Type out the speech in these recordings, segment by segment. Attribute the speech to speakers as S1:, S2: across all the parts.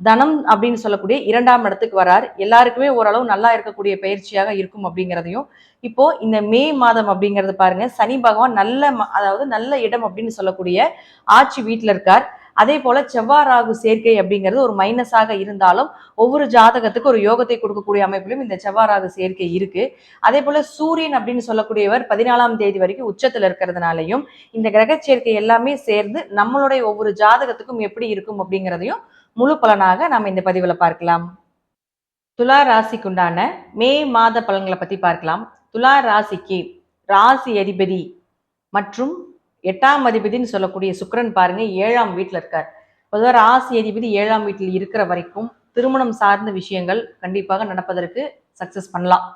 S1: தனம் அப்படின்னு சொல்லக்கூடிய இரண்டாம் இடத்துக்கு வரார். எல்லாருக்குமே ஓரளவு நல்லா இருக்கக்கூடிய பயிற்சியாக இருக்கும் அப்படிங்கிறதையும். இப்போ இந்த மே மாதம் அப்படிங்கிறது பாருங்க சனி பகவான் நல்ல ம- அதாவது நல்ல இடம் அப்படின்னு சொல்லக்கூடிய ஆட்சி வீட்டில் இருக்கார். அதே போல செவ்வாய் ராகு சேர்க்கை அப்படிங்கிறது ஒரு மைனஸாக இருந்தாலும் ஒவ்வொரு ஜாதகத்துக்கு ஒரு யோகத்தை கொடுக்கக்கூடிய அமைப்பிலும் இந்த செவ்வாய் ராகு சேர்க்கை இருக்கு. அதே போல சூரியன் அப்படின்னு சொல்லக்கூடியவர் பதினாலாம் தேதி வரைக்கும் உச்சத்துல இருக்கிறதுனாலையும் இந்த கிரக சேர்க்கை எல்லாமே சேர்ந்து நம்மளுடைய ஒவ்வொரு ஜாதகத்துக்கும் எப்படி இருக்கும் அப்படிங்கிறதையும் முழு பலனாக நாம் இந்த பதிவில் பார்க்கலாம். துலா ராசிக்குண்டான மே மாத பலன்களை பற்றி பார்க்கலாம். துலா ராசிக்கு ராசி அதிபதி மற்றும் எட்டாம் அதிபதின்னு சொல்லக்கூடிய சுக்கரன் பாருங்க ஏழாம் வீட்டில் இருக்கார். பொதுவாக ராசி அதிபதி ஏழாம் வீட்டில் இருக்கிற வரைக்கும் திருமணம் சார்ந்த விஷயங்கள் கண்டிப்பாக நடப்பதற்கு சக்சஸ் பண்ணலாம்.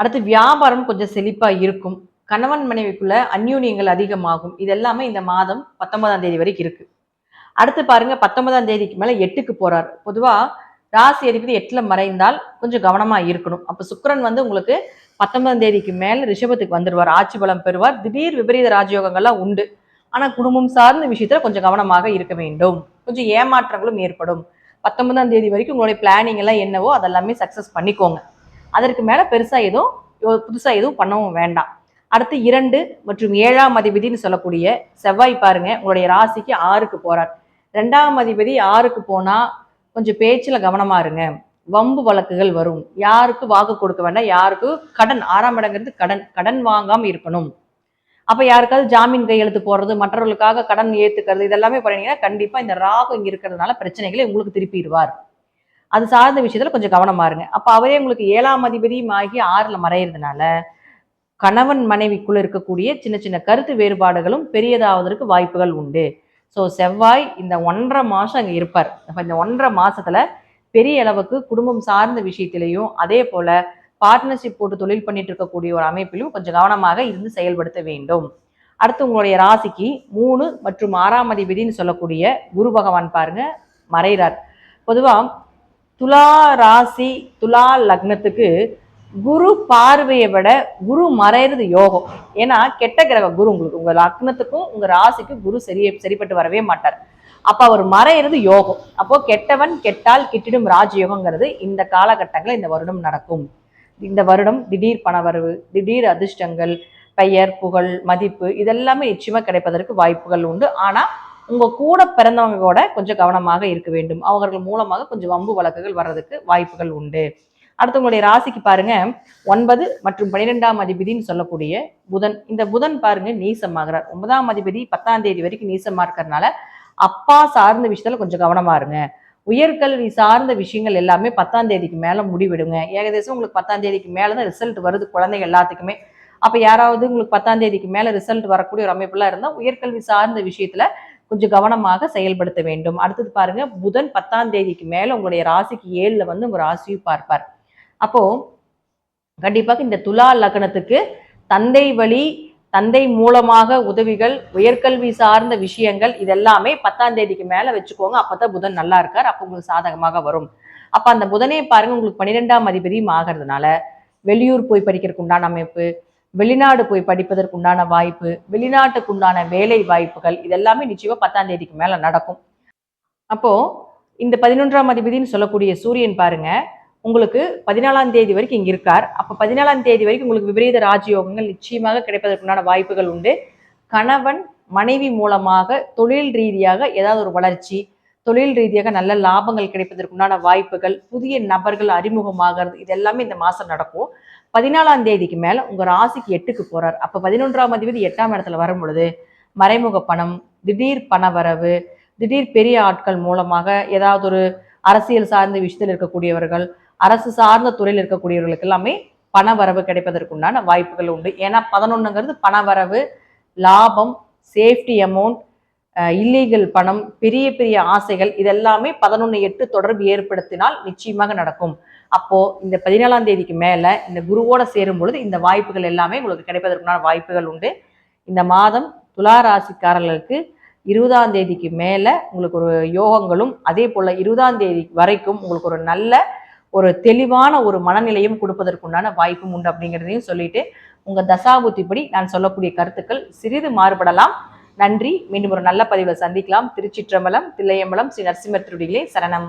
S1: அடுத்து வியாபாரம் கொஞ்சம் செழிப்பாக இருக்கும். கணவன் மனைவிக்குள்ள அந்யூன்யங்கள் அதிகமாகும். இது எல்லாமே இந்த மாதம் பத்தொன்பதாம் தேதி வரைக்கும் இருக்குது அடுத்து பாருங்க பத்தொன்பதாம் தேதிக்கு மேல எட்டுக்கு போறாரு. பொதுவா ராசி அதிபதி எட்டுல மறைந்தால் கொஞ்சம் கவனமா இருக்கணும். அப்ப சுக்கரன் வந்து உங்களுக்கு பத்தொன்பதாம் தேதிக்கு மேல ரிஷபத்துக்கு வந்துடுவார் ஆட்சி பலம் பெறுவார். திடீர் விபரீத ராஜயோகங்கள்லாம் உண்டு. ஆனா குடும்பம் சார்ந்த விஷயத்துல கொஞ்சம் கவனமாக இருக்க வேண்டும். கொஞ்சம் ஏமாற்றங்களும் ஏற்படும். பத்தொன்பதாம் தேதி வரைக்கும் உங்களுடைய பிளானிங் எல்லாம் என்னவோ அதெல்லாமே சக்சஸ் பண்ணிக்கோங்க. அதற்கு மேல பெருசா எதுவும் புதுசா எதுவும் பண்ணவும் வேண்டாம். அடுத்து இரண்டு மற்றும் ஏழாம் அதிபதினு சொல்லக்கூடிய செவ்வாய் பாருங்க உங்களுடைய ராசிக்கு ஆறுக்கு போறார். ரெண்டாம் அதிபதி ஆறுக்கு போனால் கொஞ்சம் பேச்சில் கவனமாக இருங்க. வம்பு வழக்குகள் வரும். யாருக்கு வாக்கு கொடுக்க வேண்டாம் யாருக்கு கடன் ஆறாம் இடங்கிறது கடன் கடன் வாங்காமல் இருக்கணும். அப்போ யாருக்காவது ஜாமீன் கையெழுத்து போடுறது மற்றவர்களுக்காக கடன் ஏற்றுக்கிறது இதெல்லாமே பண்ணிங்கன்னா கண்டிப்பாக இந்த ராகு இங்கே இருக்கிறதுனால பிரச்சனைகளை உங்களுக்கு திருப்பிடுவார். அது சார்ந்த விஷயத்தில் கொஞ்சம் கவனமா இருங்க. அப்போ அவரே உங்களுக்கு ஏழாம் அதிபதியும் ஆகி ஆறில் மறையிறதுனால கணவன் மனைவிக்குள்ளே இருக்கக்கூடிய சின்ன சின்ன கருத்து வேறுபாடுகளும் பெரியதாவதற்கு வாய்ப்புகள் உண்டு. ஸோ செவ்வாய் இந்த ஒன்றரை மாதம் அங்கே இருப்பார். இந்த ஒன்றரை மாதத்தில் பெரிய அளவுக்கு குடும்பம் சார்ந்த விஷயத்திலையும் அதே போல் பார்ட்னர்ஷிப் போட்டு தொழில் பண்ணிட்டு இருக்கக்கூடிய ஒரு அமைப்பிலும் கொஞ்சம் கவனமாக இருந்து செயல்படுத்த வேண்டும். அடுத்து உங்களுடைய ராசிக்கு மூணு மற்றும் ஆறாம் அதிபதினு சொல்லக்கூடிய குரு பகவான் பாருங்க மறைகிறார். பொதுவாக துலா ராசி துலா லக்னத்துக்கு குரு பார்வையை விட குரு மறையிறது யோகம். ஏன்னா கெட்ட கிரக குரு உங்களுக்கு உங்க லக்னத்துக்கும் உங்க ராசிக்கு குரு சரி சரிப்பட்டு வரவே மாட்டார். அப்ப அவர் மறையிறது யோகம். அப்போ கெட்டவன் கெட்டால் கிட்டிடும் ராஜயோகங்கிறது இந்த காலகட்டங்களில் இந்த வருடம் நடக்கும். இந்த வருடம் திடீர் பணவரவு திடீர் அதிர்ஷ்டங்கள் பெயர் புகழ் மதிப்பு இதெல்லாமே நிச்சயமா கிடைப்பதற்கு வாய்ப்புகள் உண்டு. ஆனா உங்க கூட பிறந்தவங்க கூட கொஞ்சம் கவனமாக இருக்க வேண்டும். அவர்கள் மூலமாக கொஞ்சம் வம்பு வழக்குகள் வர்றதுக்கு வாய்ப்புகள் உண்டு. அடுத்தவங்களுடைய ராசிக்கு பாருங்க. ஒன்பது மற்றும் பன்னிரெண்டாம் அதிபதினு சொல்லக்கூடிய புதன். இந்த புதன் பாருங்க நீசமாகிறார் ஒன்பதாம் அதிபதி பத்தாம் தேதி வரைக்கும் நீசமா இருக்கிறதுனால அப்பா சார்ந்த விஷயத்துல கொஞ்சம் கவனமா இருங்க. உயர்கல்வி சார்ந்த விஷயங்கள் எல்லாமே பத்தாம் தேதிக்கு மேல முடிவிடுங்க. ஏகதேசம் உங்களுக்கு பத்தாம் தேதிக்கு மேலதான் ரிசல்ட் வருது குழந்தைங்க எல்லாத்துக்குமே. அப்ப யாராவது உங்களுக்கு பத்தாம் தேதிக்கு மேல ரிசல்ட் வரக்கூடிய ஒரு அமைப்புலாம் இருந்தா உயர்கல்வி சார்ந்த விஷயத்துல கொஞ்சம் கவனமாக செயல்படுத்த வேண்டும். அடுத்தது பாருங்க புதன் பத்தாம் தேதிக்கு மேல உங்களுடைய ராசிக்கு ஏழுல வந்து உங்க ராசியும் பார்ப்பார். அப்போ கண்டிப்பாக இந்த துலா லக்னத்துக்கு தந்தை வழி தந்தை மூலமாக உதவிகள் உயர்கல்வி சார்ந்த விஷயங்கள் இதெல்லாமே பத்தாம் தேதிக்கு மேல வச்சுக்கோங்க. அப்பதான் புதன் நல்லா இருக்கார். அப்போ உங்களுக்கு சாதகமாக வரும். அப்ப அந்த புதனே பாருங்க உங்களுக்கு பன்னிரெண்டாம் அதிபதியும் ஆகிறதுனால வெளியூர் போய் படிக்கிறதுக்கு உண்டான அமைப்பு வெளிநாடு போய் படிப்பதற்கு உண்டான வாய்ப்பு வெளிநாட்டுக்கு உண்டான வேலை வாய்ப்புகள் இதெல்லாமே நிச்சயமா பத்தாம் தேதிக்கு மேல நடக்கும். அப்போ இந்த பதினொன்றாம் அதிபதினு சொல்லக்கூடிய சூரியன் பாருங்க உங்களுக்கு பதினாலாம் தேதி வரைக்கும் இங்கே இருக்கார். அப்போ பதினாலாம் தேதி வரைக்கும் உங்களுக்கு விபரீத ராஜயோகங்கள் நிச்சயமாக கிடைப்பதற்குண்டான வாய்ப்புகள் உண்டு. கணவன் மனைவி மூலமாக தொழில் ரீதியாக ஏதாவது ஒரு வளர்ச்சி தொழில் ரீதியாக நல்ல லாபங்கள் கிடைப்பதற்குண்டான வாய்ப்புகள் புதிய நபர்கள் அறிமுகமாகிறது இது எல்லாமே இந்த மாதம் நடக்கும். பதினாலாம் தேதிக்கு மேலே உங்கள் ராசிக்கு எட்டுக்கு போகிறார் அப்போ பதினொன்றாம் அதிபதி எட்டாம் இடத்துல வரும் பொழுது மறைமுக பணம் திடீர் பணவரவு திடீர் பெரிய ஆட்கள் மூலமாக ஏதாவது ஒரு அரசியல் சார்ந்த விஷயத்தில் இருக்கக்கூடியவர்கள் அரசு சார்ந்த துறையில் இருக்கக்கூடியவர்களுக்கு எல்லாமே பண வரவு கிடைப்பதற்குண்டான வாய்ப்புகள் உண்டு. ஏன்னா பதினொன்றுங்கிறது பணவரவு லாபம் சேஃப்டி அமௌண்ட் இல்லீகல் பணம் பெரிய பெரிய ஆசைகள் இதெல்லாமே பதினொன்று எட்டு தொடர்பு ஏற்படுத்தினால் நிச்சயமாக நடக்கும். அப்போ இந்த பதினேழாம் தேதிக்கு மேலே இந்த குருவோட சேரும் பொழுது இந்த வாய்ப்புகள் எல்லாமே உங்களுக்கு கிடைப்பதற்குண்டான வாய்ப்புகள் உண்டு. இந்த மாதம் துலா ராசிக்காரர்களுக்கு இருபதாம் தேதிக்கு மேலே உங்களுக்கு ஒரு யோகங்களும் அதே போல் இருபதாம் தேதி வரைக்கும் உங்களுக்கு ஒரு நல்ல ஒரு தெளிவான ஒரு மனநிலையும் கொடுப்பதற்குண்டான வாய்ப்பும் உண்டு அப்படிங்கிறதையும் சொல்லிட்டு உங்க தசாபுத்திப்படி நான் சொல்லக்கூடிய கருத்துக்கள் சிறிது மாறுபடலாம். நன்றி. மீண்டும் ஒரு நல்ல பதிவில் சந்திக்கலாம். திருச்சிற்றம்பலம் தில்லையம்பலம் ஸ்ரீ நரசிம்மர் திருடிகளே சரணம்.